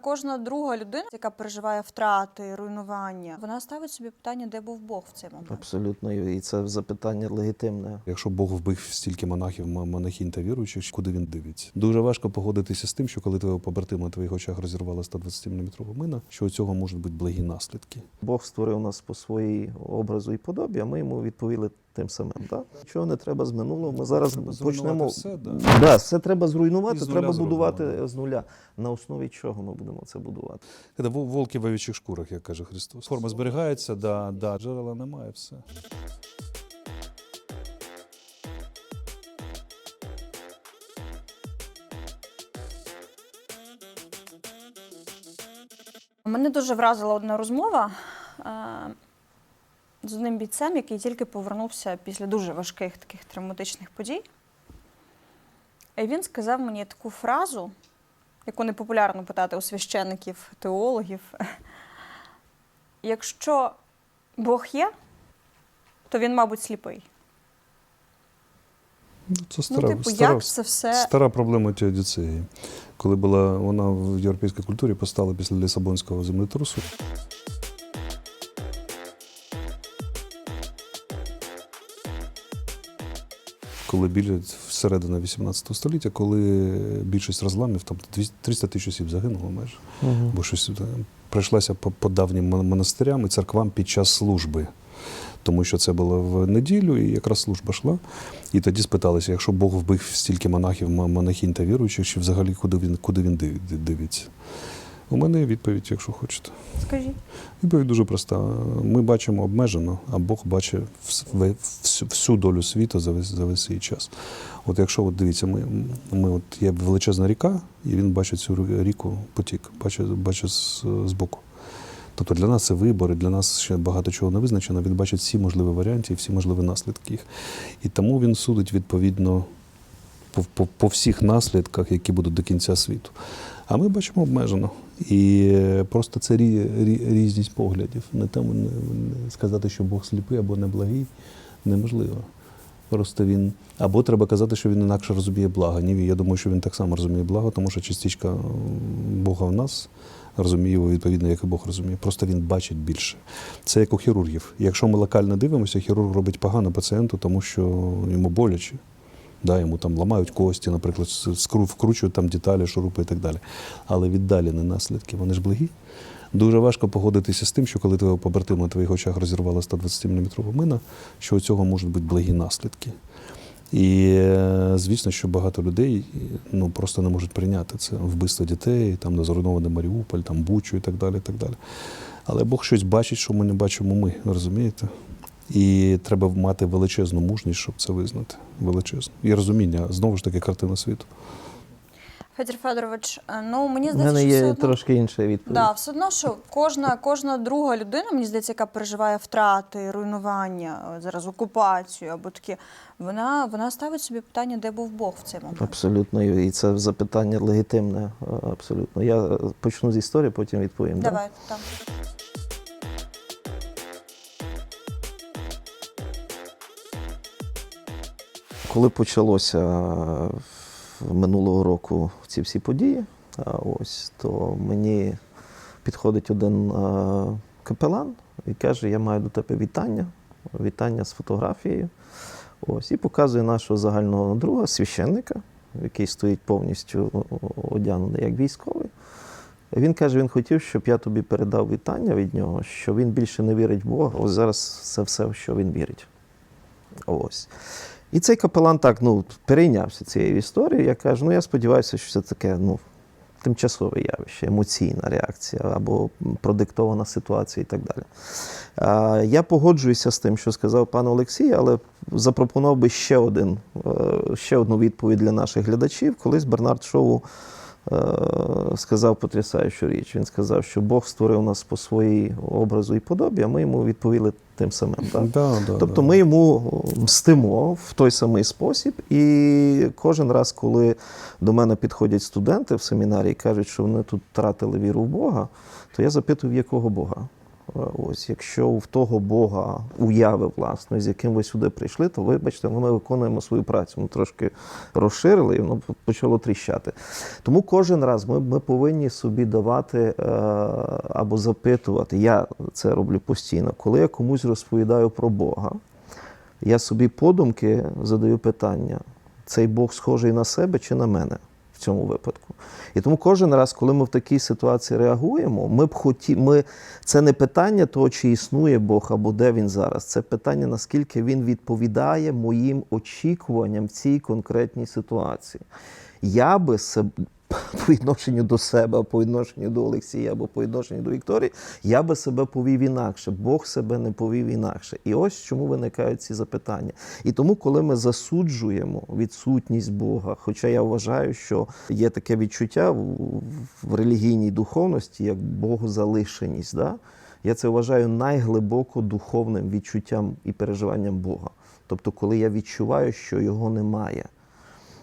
Кожна друга людина, яка переживає втрати, руйнування, вона ставить собі питання, де був Бог в цей момент. Абсолютно, і це запитання легітимне. Якщо Бог вбив стільки монахів, монахінь та віруючих, куди він дивиться? Дуже важко погодитися з тим, що коли твого побратима на твоїх очах розірвала 120-мм мина, що у цього можуть бути благі наслідки. Бог створив нас по своїй образу і подобі, а ми йому відповіли тим самим. Да? Нічого не треба з минулого. Ми зараз Треба почнемо. все, да. Да, все треба зруйнувати, треба будувати зробимо, з нуля. На основі чого ми будемо це будувати? Це вол- волки в овічих шкурах, як каже Христос. Форма зберігається, да, да, джерела немає, все. Мене дуже вразила одна розмова е, з одним бійцем, який тільки повернувся після дуже важких таких травматичних подій. І він сказав мені таку фразу, яку не популярно питати у священиків, теологів. Якщо Бог є, то він, мабуть, сліпий. Ну, це стара, ну, типу, стара, як це все. стара проблема Теодіцеї. Коли була вона в європейській культурі постала після Лісабонського землетрусу. Коли біля середина 18 століття, коли більшість розламів, там 200 300 тисяч осіб загинуло майже. Бо щось е, прийшлася по, по давнім монастирям і церквам під час служби. Тому що це було в неділю, і якраз служба йшла. І тоді спиталися, якщо Бог вбив стільки монахів, монахінь та віруючих, чи взагалі куди він, куди він дивиться? У мене відповідь, якщо хочете. Скажіть. Відповідь дуже проста. Ми бачимо обмежено, а Бог бачить всю, долю світу за весь, за весь свій час. От якщо от дивіться, ми, ми от є величезна ріка, і він бачить цю ріку потік, бачить, бачить з, з боку. Тобто для нас це вибори, для нас ще багато чого не визначено. Він бачить всі можливі варіанти і всі можливі наслідки їх. І тому він судить відповідно по, по, по всіх наслідках, які будуть до кінця світу. А ми бачимо обмежено. І просто це рі, рі, різність поглядів. Не тому сказати, що Бог сліпий або неблагий, неможливо. Просто він. Або треба казати, що він інакше розуміє благо. Ні, я думаю, що він так само розуміє благо, тому що частичка Бога в нас розуміє його відповідно, як і Бог розуміє. Просто він бачить більше. Це як у хірургів. Якщо ми локально дивимося, хірург робить погано пацієнту, тому що йому боляче. Да, йому там ламають кості, наприклад, вкручують там деталі, шурупи і так далі. Але віддалені наслідки, вони ж благі. Дуже важко погодитися з тим, що коли твого побратима на твоїх очах розірвала 120-мм мина, що у цього можуть бути благі наслідки. І е, звісно, що багато людей ну, просто не можуть прийняти це вбивство дітей, там де зруйнований Маріуполь, там Бучу і так далі. І так далі. Але Бог щось бачить, що ми не бачимо ми, розумієте? І треба мати величезну мужність, щоб це визнати. Величезну. І розуміння, знову ж таки, картина світу. Федір Федорович, е, ну мені здається, мене що все є одно... трошки інша відповідь. Да, все одно, що кожна, кожна друга людина, мені здається, яка переживає втрати, руйнування, е, зараз окупацію або таке, вона, вона ставить собі питання, де був Бог в цей момент. Абсолютно, і це запитання легітимне. е, Абсолютно. Я почну з історії, потім відповім. да? Давай там. Коли почалося е, минулого року ці всі події, ось то мені підходить один е, капелан і каже: Я маю до тебе вітання, вітання з фотографією. Ось, і показує нашого загального друга, священника, який стоїть повністю одягнений як військовий. Він каже, він хотів, щоб я тобі передав вітання від нього, що він більше не вірить в Бога. Ось зараз це все, в що він вірить. Ось. І цей капелан так ну, перейнявся цією історією. Я кажу, ну я сподіваюся, що це таке ну, тимчасове явище, емоційна реакція або продиктована ситуація і так далі. А, я погоджуюся з тим, що сказав пан Олексій, але запропонував би ще, один, е, ще одну відповідь для наших глядачів. Колись Бернард Шоу сказав потрясаючу річ. Він сказав, що Бог створив нас по своїй образу і подобі, а ми йому відповіли тим самим. Так? Да, да, Тобто да. ми йому мстимо в той самий спосіб, і кожен раз, коли до мене підходять студенти в семінарі і кажуть, що вони тут втратили віру в Бога, то я запитую, в якого Бога? Е, Ось, якщо в того Бога уяви власної, з яким ви сюди прийшли, то вибачте, ми виконуємо свою працю. Ми трошки розширили і воно почало тріщати. Тому кожен раз ми, ми повинні собі давати е, або запитувати. Я це роблю постійно. Коли я комусь розповідаю про Бога, я собі подумки задаю питання: цей Бог схожий на себе чи на мене в цьому випадку? І тому кожен раз, коли ми в такій ситуації реагуємо, ми б хоті, ми, це не питання того, чи існує Бог або де він зараз. Це питання, наскільки він відповідає моїм очікуванням в цій конкретній ситуації. Я би по відношенню до себе, по відношенню до Олексія або по відношенню до Вікторії, я би себе повів інакше. Бог себе не повів інакше. І ось чому виникають ці запитання. І тому, коли ми засуджуємо відсутність Бога, хоча я вважаю, що є таке відчуття в, релігійній духовності, як богозалишеність. Да? Я це вважаю найглибоко духовним відчуттям і переживанням Бога. Тобто, коли я відчуваю, що його немає.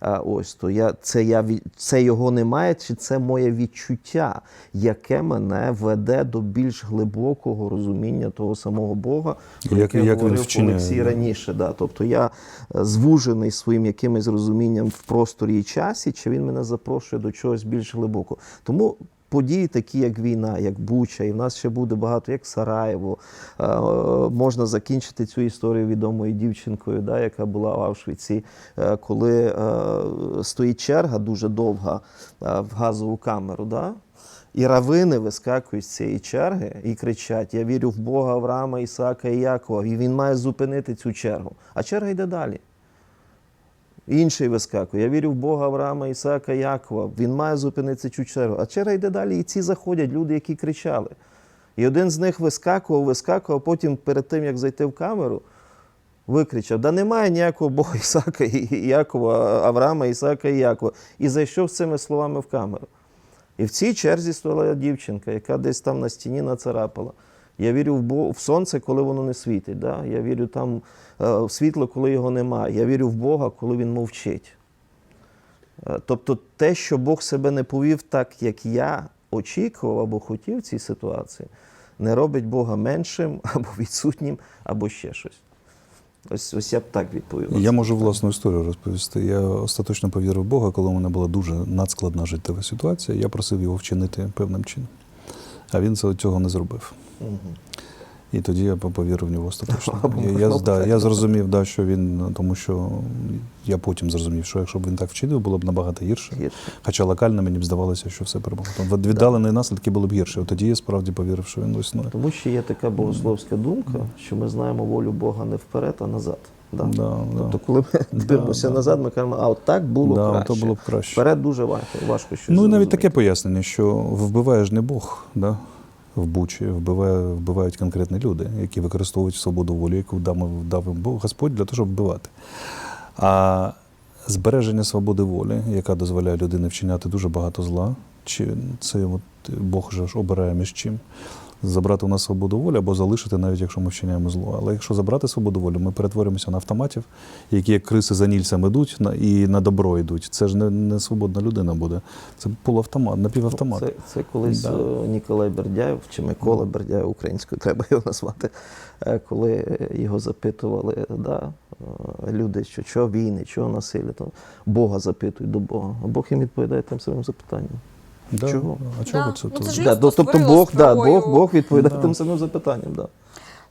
А ось то я це я це його немає, чи це моє відчуття, яке мене веде до більш глибокого розуміння того самого Бога, про Як- як говорив Олексій раніше. Да. Тобто я е, звужений своїм якимось розумінням в просторі і часі, чи він мене запрошує до чогось більш глибокого. Тому. Події такі, як війна, як Буча, і в нас ще буде багато, як Сараєво. Е, можна закінчити цю історію відомою дівчинкою, да, яка була в Авшвіці, е, коли е, стоїть черга дуже довга в газову камеру. Да? І равини вискакують з цієї черги і кричать: Я вірю в Бога Авраама, Ісака і Якова. І він має зупинити цю чергу. А черга йде далі. Інший вискакує. Я вірю в Бога Авраама, Ісака, Якова. Він має зупинити цю чергу. А черга йде далі, і ці заходять люди, які кричали. І один з них вискакував, вискакував, а потім перед тим, як зайти в камеру, викричав: Да немає ніякого Бога Ісака і Якова, Авраама, Ісака і Якова. І зайшов з цими словами в камеру. І в цій черзі стояла дівчинка, яка десь там на стіні нацарапала. Я вірю в, в сонце, коли воно не світить. Да? Я вірю там е, в світло, коли його немає. Я вірю в Бога, коли він мовчить. Е, Тобто те, що Бог себе не повів так, як я очікував або хотів в цій ситуації, не робить Бога меншим або відсутнім, або ще щось. Ось, ось я б так відповів. Я можу власну історію розповісти. Я остаточно повірив в Бога, коли у мене була дуже надскладна життєва ситуація. Я просив його вчинити певним чином. А він цього не зробив. І тоді я повірив в нього остаточно. Я, я, да, я зрозумів, да, що він, тому що я потім зрозумів, що якщо б він так вчинив, було б набагато гірше. Хоча локально мені б здавалося, що все перемогло. Віддалені наслідки були б гірше. Тоді я справді повірив, що він існує. Тому що є така богословська думка, що ми знаємо волю Бога не вперед, а назад. Да? Да, да. Тобто, коли ми дивимося да. назад, ми кажемо, а от так було Да, краще. то було б краще. Вперед дуже важко, важко щось Ну і навіть таке пояснення, що вбиває ж не Бог, да? В Бучі, вбиває, вбивають конкретні люди, які використовують свободу волі, яку дав, їм Господь для того, щоб вбивати. А збереження свободи волі, яка дозволяє людині вчиняти дуже багато зла, чи це от Бог вже ж обирає між чим. Забрати у нас свободу волі або залишити, навіть якщо ми вчиняємо зло. Але якщо забрати свободу волі, ми перетворюємося на автоматів, які як криси за нільцем йдуть на- і на добро йдуть. Це ж не, не свободна людина буде. Це полуавтомат, напівавтомат. Це, це колись Да. е, Ніколай Бердяєв, чи Микола Бердяєв українською, треба його назвати, е, коли його запитували, да, е, люди, що чого війни, чого насилля, то Бога запитують до Бога. А Бог їм відповідає тим самим запитанням. Да? Чого? А чого Да. це Ну, тут? це ж Да, Людство тобто створило Бог, да, Бог, Бог відповідає Да. тим самим запитанням. Да.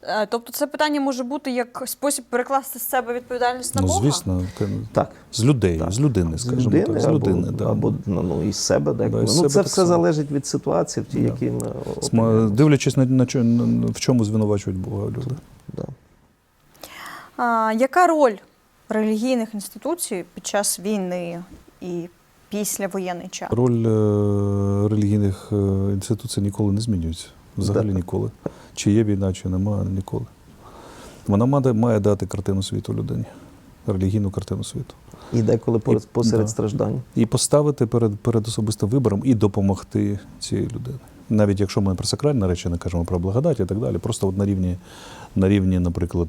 Е, Тобто це питання може бути як спосіб перекласти з себе відповідальність на Ну, Бога? звісно, Так. з людей, Так. з людини, З скажімо людини, так, з або, людини. Да. або ну, ну, із себе деколи. із ну, себе це так все само. залежить від ситуації, в тій, Да. якій ми Сма- опиняємося. Дивлячись на, на, чо- на- в чому звинувачують Бога люди. Да. А, яка роль релігійних інституцій під час війни і після воєнний час? Роль е, релігійних е, інституцій ніколи не змінюється. Взагалі ніколи. Чи є війна, чи немає, ніколи. Вона має, має дати картину світу людині, релігійну картину світу. І деколи І- посеред да. страждань. І поставити перед, перед особистим вибором і допомогти цій людині. Навіть якщо ми про сакральні речі не кажемо про благодать і так далі, просто от на рівні, на рівні, наприклад,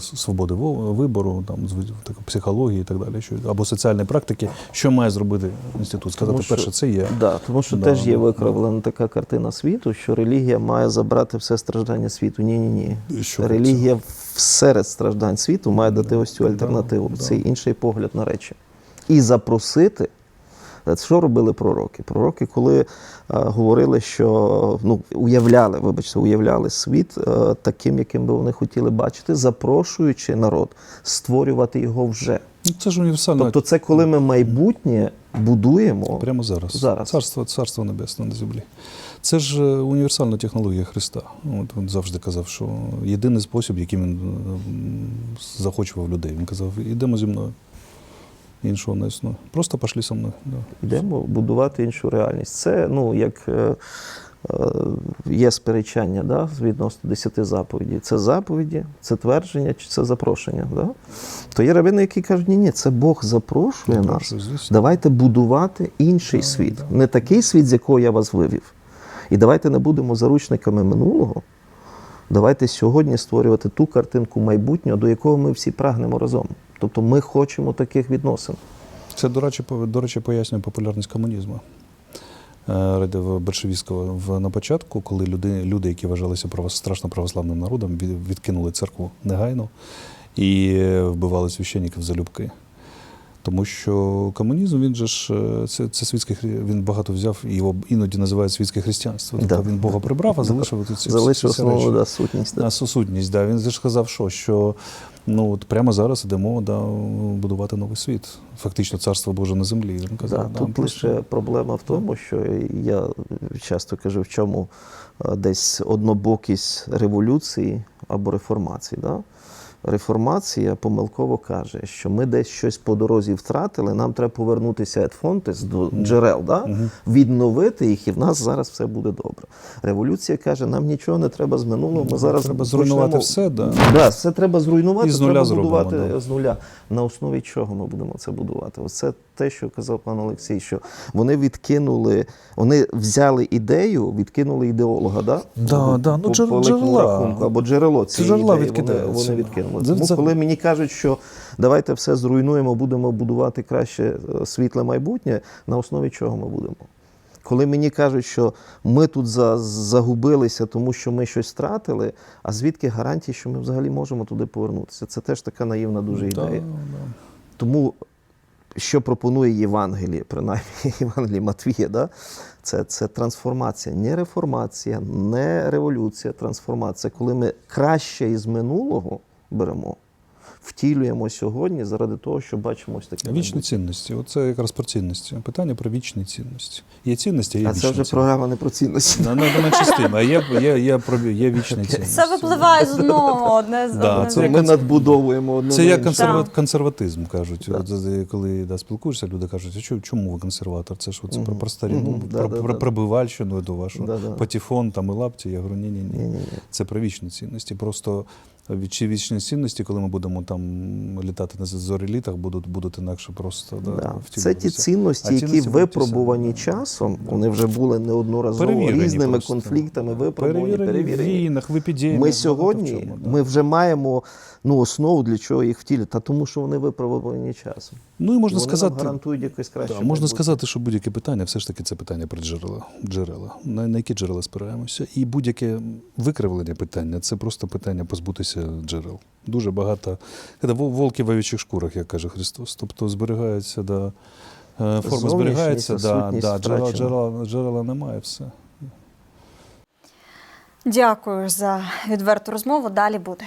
свободи во- вибору, там, так, психології і так далі, що, або соціальної практики, що має зробити інститут? Сказати, Тому що- перше, це є. Да, тому що Да, теж є да, така картина світу, що релігія має забрати все страждання світу. Ні, ні, ні. Що Релігія серед страждань світу має дати ось цю Да, альтернативу, да. цей інший погляд на речі. І запросити. Е, Що робили пророки? Пророки, коли е, говорили, що ну, уявляли, вибачте, уявляли світ е, таким, яким би вони хотіли бачити, запрошуючи народ створювати його вже. Ну, це ж універсально. Тобто, це коли ми майбутнє будуємо. Прямо зараз. Зараз. Царство, царство небесне на землі. Це ж універсальна технологія Христа. От він завжди казав, що єдиний спосіб, яким він захочував людей. Він казав, ідемо зі мною. Іншого не існує. Просто пішли зі мною. Да. Йдемо будувати іншу реальність. Це ну як е, е, є сперечання да, відносно десяти заповідей. Це заповіді, це твердження чи це запрошення. Да? То є рабини, які кажуть, ні, ні, це Бог запрошує нас. Запрошує. Давайте будувати інший Да, світ, да. не такий світ, з якого я вас вивів. І давайте не будемо заручниками минулого. Давайте сьогодні створювати ту картинку майбутнього, до якого ми всі прагнемо разом. Тобто ми хочемо таких відносин. Це, до речі, до речі, пояснює популярність комунізму. Е, Большевістського В- на початку, коли люди, люди які вважалися страшно православним народом, відкинули церкву негайно і е, вбивали священників залюбки. Тому що комунізм він же ж е, це, це світське він багато взяв і його іноді називають світське християнство. Тобто Да. він Бога прибрав, а залишив оці- ці, Залишив речі. да, сутність. Да. На сусудність, да. Він же ж сказав, що, що ну, от прямо зараз йдемо да, будувати новий світ. Фактично царство Боже на землі. Він казав, Да, да, тут просто- лише проблема в тому, що я часто кажу, в чому е, десь однобокість революції або реформації. Да? Реформація помилково каже, що ми десь щось по дорозі втратили, нам треба повернутися et fontes, до джерел, да? Відновити їх, і в нас зараз все буде добре. Революція каже, нам нічого не треба з минулого, ми зараз Треба зруйнувати почнемо- все, да. Да, все треба зруйнувати, І з нуля треба зробимо, будувати да. з нуля. На основі чого ми будемо це будувати? Оце те, що казав пан Олексій, що вони відкинули, вони взяли ідею, відкинули ідеолога, да? Да, да, ну, по, по джерела. рахунку, або джерело цієї Джерела ідеї, вони, вони відкинули. Тому це- коли мені кажуть, що давайте все зруйнуємо, будемо будувати краще е, світле майбутнє, на основі чого ми будемо? Коли мені кажуть, що ми тут за, загубилися, тому що ми щось втратили, а звідки гарантії, що ми взагалі можемо туди повернутися? Це теж така наївна дуже Да, ідея. да. Тому, що пропонує Євангеліє, принаймні Євангеліє Матвія, да? це, це трансформація, не реформація, не революція, трансформація. Коли ми краще із минулого беремо, втілюємо сьогодні заради того, що бачимо ось таке. Вічні майбутнє. цінності. Оце якраз про цінності. Питання про вічні цінності. Є цінності, а є А це вже програма не про цінності. На, на, менше з тим, а є, є, є, про- є вічні цінності. Все випливає з одного одне з Да, одне це Це ми надбудовуємо одне Це як консерва... Консерватизм, кажуть. З- коли да, спілкуєшся, люди кажуть, а чому ви консерватор? Це ж оце Мгм. про, про старину, Мгм. про, Да, да, про да. прибивальщину до вашу, Да, да. патефон там і лапті. Я говорю, ні-ні-ні. Ні-ні-ні. Це про вічні цінності. Просто вічні цінності, коли ми будемо там літати на зорелітах, будуть, будуть інакше просто да, Да. Це ті цінності, А які цінності випробувані часом, Да. вони вже були неодноразово Перевірені різними просто. конфліктами, випробувані, перевірені, перевірені. війнах, в епідеміях. Ми сьогодні чому, да. ми вже маємо ну, основу для чого їх втілити, та тому що вони випробувані часом. Ну і можна вони сказати, нам гарантують якось краще. Да, можна сказати, що будь-яке питання все ж таки це питання про джерела. джерела. На, на які джерела спираємося? І будь-яке викривлення питання це просто питання позбутися джерел. Дуже багато. Волки в овічих шкурах, як каже Христос. Тобто зберігаються, да, е, форма зберігається, да, да, джерела, джерела, джерела немає, все. Дякую за відверту розмову. Далі буде.